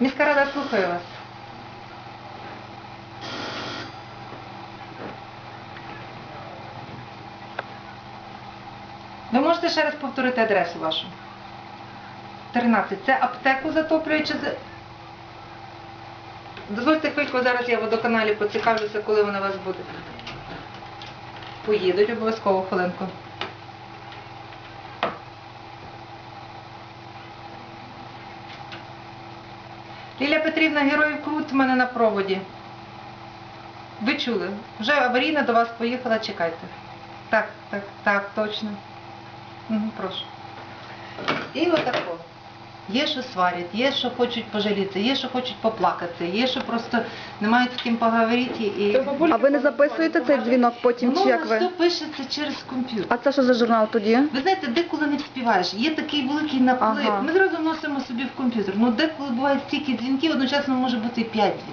Міська рада слухає вас. Ви можете ще раз повторити адресу вашу? 13. Це аптеку затоплює чи. Дозвольте хвильку, зараз я в водоканалі поцікавлюся, коли вона у вас буде. Поїдуть обов'язково хвилинку. Лілія Петрівна, героїв Крут в мене на проводі. Ви чули? Вже аварійна до вас поїхала, чекайте. Так, так, так, точно. Угу, прошу. І отако. Є, що сварять, є, що хочуть пожаліти, є, що хочуть поплакати, є, що просто не мають з ким поговорити. І... А ви не записуєте цей дзвінок потім, Воно чи у як ви? все пишеться через комп'ютер. А це що за журнал тоді? Ви знаєте, деколи не вспіваєш. Є такий великий наплив. Ага. Ми зразу вносимо собі в комп'ютер. Ну деколи буває стільки дзвінків, одночасно може бути і п'ять дзвінків.